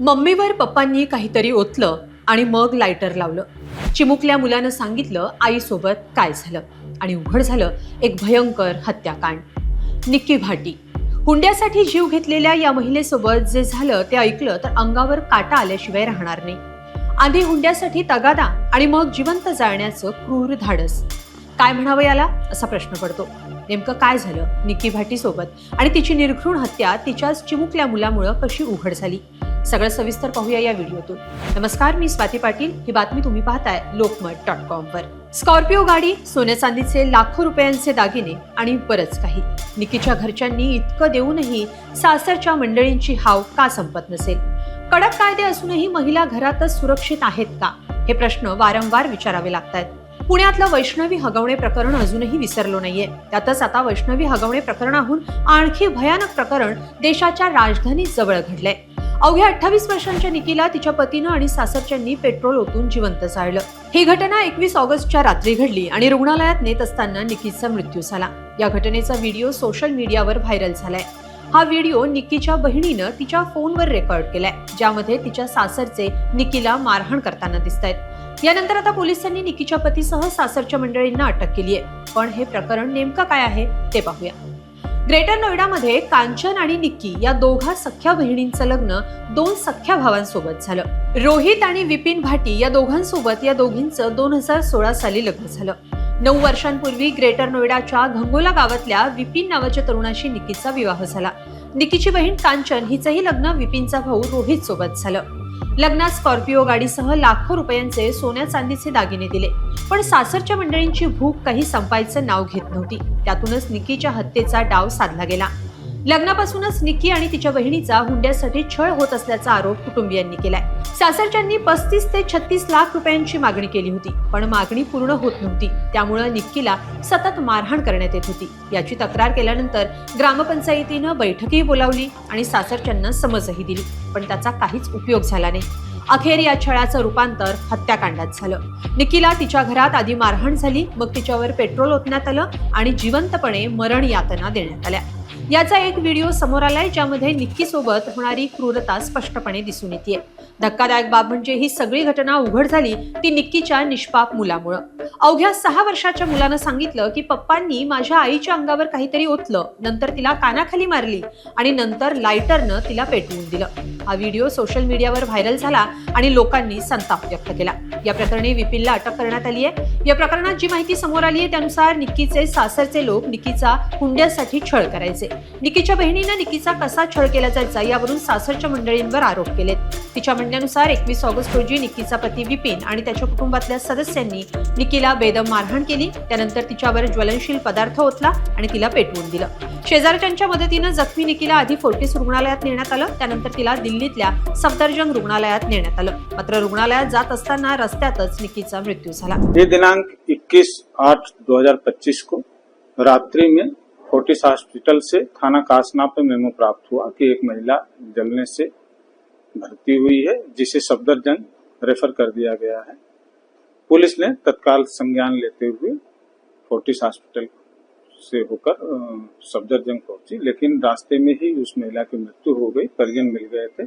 मम्मीवर पप्पांनी काहीतरी ओतलं आणि मग लायटर लावलं. चिमुकल्या मुलानं सांगितलं आईसोबत काय झालं? आणि उघड झालं एक भयंकर हत्याकांड. निक्की भाटी. हुंड्यासाठी जीव घेतलेल्या या महिलेसोबत जे झालं ते ऐकलं तर अंगावर काटा आल्याशिवाय राहणार नाही. आधी हुंड्यासाठी तगादा आणि मग जिवंत जाळण्याचं क्रूर धाडस. काय म्हणावं याला? असा प्रश्न पडतो. नेमकं काय झालं? निक्की भाटीसोबत. आणि तिची निर्घृण हत्या तिच्याच चिमुकल्या मुलामुळं कशी उघड झाली? सगळं सविस्तर पाहूया या व्हिडिओतून. नमस्कार मी स्वाती पाटील. ही बातमी तुम्ही पाहताय लोकमत डॉट कॉम वर. स्कॉर्पिओ गाडी सोन्या चांदीचे लाखो रुपयांचे दागिने आणि बरंच काही. निकीच्या घरच्यांनी इतकं देऊनही सासरच्या मंडळींची हाव का संपत नसेल? कडक कायदे असूनही महिला घरातच सुरक्षित आहेत का? हे प्रश्न वारंवार विचारावे लागतात पुण्यातलं वैष्णवी हगवणे प्रकरण अजूनही विसरलो नाहीये. त्यातच आता वैष्णवी हगवणे प्रकरणाहून आणखी भयानक प्रकरण देशाच्या राजधानी जवळ घडलंय. अवघ्या अठ्ठावीस वर्षांच्या निकीला तिच्या पतीनं आणि सासरच्यांनी पेट्रोल ओतून जिवंत जाळलं. ही घटना एकवीस ऑगस्टच्या रात्री घडली आणि रुग्णालयात नेत असताना निकीचा मृत्यू झाला. या घटनेचा व्हिडिओ सोशल मीडियावर व्हायरल झालाय. हा व्हिडिओ निकीच्या बहिणीनं तिच्या फोनवर रेकॉर्ड केलाय ज्यामध्ये तिच्या सासरचे निकीला मारहाण करताना दिसत आहेत यानंतर आता पोलिसांनी निकीच्या पतीसह सासरच्या मंडळींना अटक केली आहे पण हे प्रकरण नेमकं काय आहे ते पाहूया. ग्रेटर नोएडामध्ये कांचन आणि निक्की या दोघा सख्या बहिणींचं लग्न दोन सख्या भावांसोबत झालं. रोहित आणि विपिन भाटी या दोघांसोबत या दोघींचं दोन हजार सोळा साली लग्न झालं. नऊ वर्षांपूर्वी ग्रेटर नोएडाच्या घंगोला गावातल्या विपिन नावाच्या तरुणाशी निकीचा विवाह झाला. निकीची बहीण कांचन हिचंही लग्न विपिनचा भाऊ रोहित सोबत झालं. लग्नात स्कॉर्पिओ गाडीसह लाखो रुपयांचे सोन्या चांदीचे दागिने दिले. पण सासरच्या मंडळींची भूक काही संपायचं नाव घेत नव्हती. त्यातूनच निकीच्या हत्येचा डाव साधला गेला. लग्नापासूनच निक्की आणि तिच्या बहिणीचा हुंड्यासाठी छळ होत असल्याचा आरोप कुटुंबियांनी केलाय. सासरच्यांनी पस्तीस ते छत्तीस लाख रुपयांची मागणी केली होती पण मागणी पूर्ण होत नव्हती. त्यामुळे निक्कीला सतत मारहाण करण्यात येत होती. याची तक्रार केल्यानंतर ग्रामपंचायतीनं बैठकही बोलावली आणि सासरच्यांना समजही दिली पण त्याचा काहीच उपयोग झाला नाही. अखेर या छळाचं रूपांतर हत्याकांडात झालं. निकीला तिच्या घरात आधी मारहाण झाली मग तिच्यावर पेट्रोल ओतण्यात आलं आणि जिवंतपणे मरण यातना देण्यात आल्या. याचा एक व्हिडिओ समोर आलाय ज्यामध्ये निक्की सोबत होणारी क्रूरता स्पष्टपणे दिसून येते धक्कादायक बाब म्हणजे ही सगळी घटना उघड झाली ती निक्कीच्या निष्पाप मुलामुळं. अवघ्या सहा वर्षाच्या मुलानं सांगितलं की पप्पांनी माझ्या आईच्या अंगावर काहीतरी ओतलं नंतर तिला कानाखाली मारली आणि नंतर लायटरनं तिला पेटवून दिलं. हा व्हिडिओ सोशल मीडियावर व्हायरल झाला आणि लोकांनी संताप व्यक्त केला. या प्रकरणी विपिनला अटक करण्यात आली आहे. या प्रकरणात जी माहिती समोर आली आहे त्यानुसार निक्कीचे सासरचे लोक निक्कीचा हुंड्यासाठी छळ करायचे. निक्कीच्या बहिणीनं निक्कीचा कसा छळ केला जायचा यावरून सासरच्या मंडळींवर आरोप केलेत. तिच्या म्हणण्यानुसार एकवीस ऑगस्ट रोजी निक्कीचा पती विपिन आणि त्याच्या कुटुंबातल्या सदस्यांनी निक्कीला बेदम मारहाण केली. त्यानंतर तिच्यावर ज्वलनशील पदार्थ ओतला आणि तिला पेटवून दिलं. शेजारच्यांच्या मदतीनं जखमी निकीला आधी फोर्टिस रुग्णालयात नेण्यात आलं. त्यानंतर तिला दिल्लीतल्या सफदरजंग रुग्णालयात नेण्यात आलं. मात्र रुग्णालयात जात असताना रस्त्यातच निकीचा मृत्यू झाला. हे दिनांक 21 आठ 2025 को रात्रि में फोर्टिस हॉस्पिटल से थाना कासना पे मेमो प्राप्त हुआ कि एक महिला जलने से भर्ती हुई है, जिसे सफदरजंग रेफर कर दिया गया है। पुलिस ने तत्काल संज्ञान लेते हुए फोर्टिस हॉस्पिटल से होकर सफदरजंग पहुँची, लेकिन रास्ते में ही उस महिला की मृत्यु हो गई, परिजन मिल गए थे।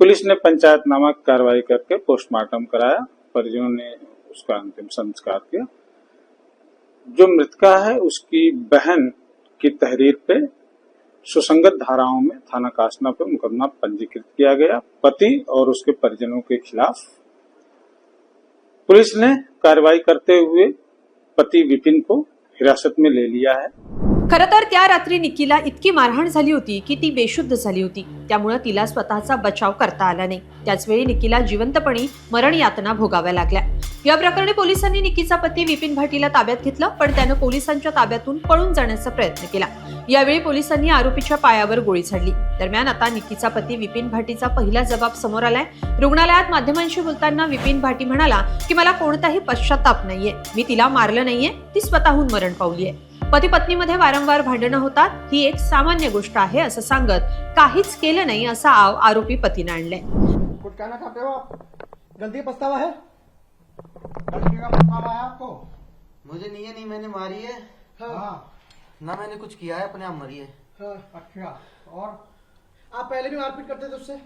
पुलिस ने पंचायतनामा कार्रवाई करके पोस्टमार्टम कराया, परिजनों ने उसका अंतिम संस्कार किया। जो मृतका है, उसकी बहन की तहरीर पे सुसंगत धाराओं में थाना कासना पर मुकदमा पंजीकृत किया गया। पति और उसके परिजनों के खिलाफ पुलिस ने कार्रवाई करते हुए पति विपिन को हिरासत में ले लिया है। खर तर त्या रात्री निकीला इतकी मारहाण झाली होती की ती बेशुद्ध झाली होती. त्यामुळे तिला स्वतःचा बचाव करता आला नाही. त्याचवेळी निकीला जिवंतपणी मरण यातना भोगाव्या लागल्या. या प्रकरणी पोलिसांनी निकीचा पती विपिन भाटीला ताब्यात घेतलं पण त्यानं पोलिसांच्या ताब्यातून पळून जाण्याचा प्रयत्न केला. यावेळी पोलिसांनी आरोपीच्या पायावर गोळी झाडली. दरम्यान आता निकीचा पती विपिन भाटीचा पहिला जबाब समोर आलाय. रुग्णालयात माध्यमांशी बोलताना विपिन भाटी म्हणाला की मला कोणताही पश्चाताप नाहीये. मी तिला मारलं नाहीये. ती स्वतःहून मरण पावलीये. पती पत्नीमध्ये वारंवार भांडणं होतात. ही एक सामान्य गोष्ट आहे असं सांगत काहीच केलं नाही असा आव आरोपी पतीनं आणलंय. हो गलती पस्तावा है? का है आपको मुझे नहीं है नहीं मैंने मारी है। हाँ। ना मैंने कुछ किया है अपने आप मरी है। हाँ अच्छा। और आप पहले भी मारपीट करते थे उससे?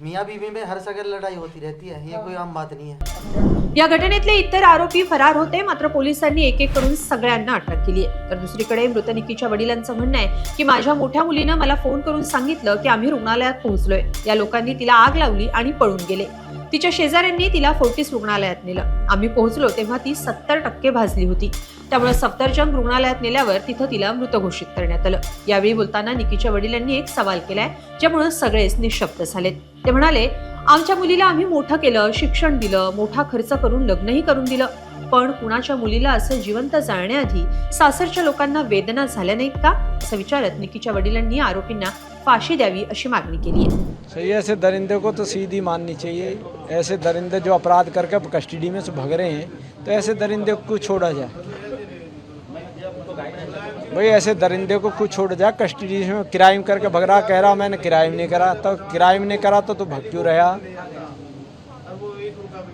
मियाँ बीवी में हर जगह लड़ाई होती रहती है ये कोई आम बात नहीं है। या घटनेतले इतर आरोपी फरार होते मात्र पोलिसांनी एक एक करून सगळ्यांना अटक केली आहे. तर दुसरीकडे मृत निकीच्या वडिलांचं म्हणणं आहे की माझ्या मोठ्या मुलीनं मला फोन करून सांगितलं की आम्ही रुग्णालयात पोहोचलोय. या लोकांनी तिला आग लावली आणि पळून गेले. तिच्या शेजाऱ्यांनी तिला फोर्टिस रुग्णालयात नेलं. आम्ही पोहोचलो तेव्हा ती सत्तर टक्के भाजली होती. त्यामुळे सफदरजंग रुग्णालयात नेल्यावर तिथं तिला मृत घोषित करण्यात आलं. यावेळी बोलताना निकीच्या वडिलांनी एक सवाल केलाय ज्यामुळे सगळेच निशब्द झालेत. ते म्हणाले आमच्या मुलीला आम्ही मोठं केलं शिक्षण दिलं मोठा खर्च करून लग्नही करून दिलं. पण कुणाच्या मुलीला असं जिवंत जाळण्याआधी सासरच्या लोकांना वेदना झाल्या नाहीत का? असं विचारत निकीच्या वडिलांनी आरोपींना फाशी द्यावी अशी मागणी केली आहे. सही ऐसे दरिंदे को तो सीधी माननी चाहिए। ऐसे दरिंदे जो अपराध करके कस्टडी में से भग रहे हैं तो ऐसे दरिंदे को छोड़ा जाए? भाई ऐसे दरिंदे को कुछ छोड़ जा कस्टडी में क्राइम करके भग रहा कह रहा मैंने क्राइम नहीं करा। तो क्राइम नहीं करा तो तू भग क्यों रहा।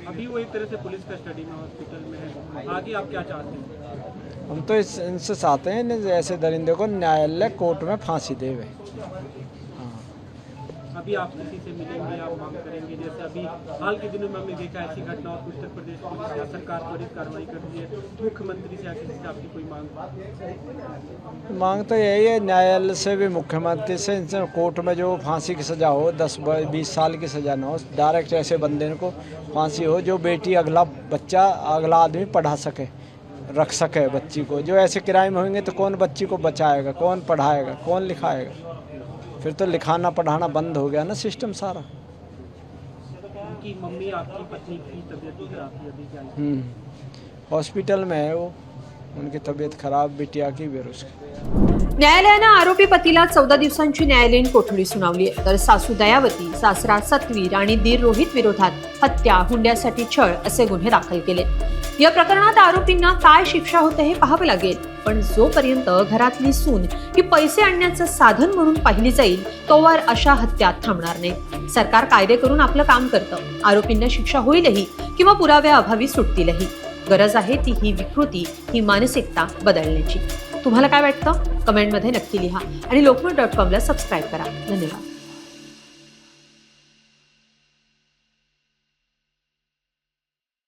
अभी वो एक तरह से पुलिस कस्टडी में हॉस्पिटल में है। आगे आप क्या चाहते हैं? हम तो इस इनसे चाहते हैं ऐसे दरिंदे को न्यायालय कोर्ट में फांसी देवे। अभी आप किसी से मिलेंगे, आप मांग करेंगे। जैसे अभी हाल के दिनों में हमने देखा ऐसी घटनाओं को उत्तर प्रदेश पुलिस या सरकार त्वरित कार्रवाई करती है। मुख्यमंत्री से या किसी से आपकी कोई मांग? मांग तो यही है, न्यायालय से भी मुख्यमंत्री से, इनसे कोर्ट में जो फांसी की सज़ा हो, दस बीस साल की सज़ा ना हो, डायरेक्ट ऐसे बंदे को फांसी हो, जो बेटी अगला बच्चा अगला आदमी पढ़ा सके, रख सके बच्ची को। जो ऐसे क्राइम होंगे तो कौन बच्ची को बचाएगा, कौन पढ़ाएगा, कौन लिखाएगा? फिर तो लिखाना पढ़ाना बंद हो गया ना सिस्टम सारा। उनकी मम्मी आपकी पत्नी की तबीयत भी खराब थी अभी क्या? हम्म। हॉस्पिटल में है वो। उनकी तबीयत खराब बिटिया की भी न्यायालयानं आरोपी पतीला चौदा दिवसांची न्यायालयीन कोठडी सुनावली आहे. तर सासू दयावती सासरा सतवीर आणि दीर रोहित विरोधात हत्या हुंड्यासाठी छळ असे गुन्हे दाखल केले. या प्रकरणात आरोपींना काय शिक्षा होते हे पाहावं लागेल. पण जोपर्यंत घरातली सून ही पैसे आणण्याचं साधन म्हणून पाहिली जाईल तोवर अशा हत्या थांबणार नाही. सरकार कायदे करून आपलं काम करतं. आरोपींना शिक्षा होईलही किंवा पुराव्याअभावी सुटतीलही. गरज आहे ती ही विकृती ही मानसिकता बदलण्याची. तुम्हाला काय वाटतं? कमेंटमध्ये नक्की लिहा आणि लोकमत डॉट कॉमला सबस्क्राईब करा. धन्यवाद.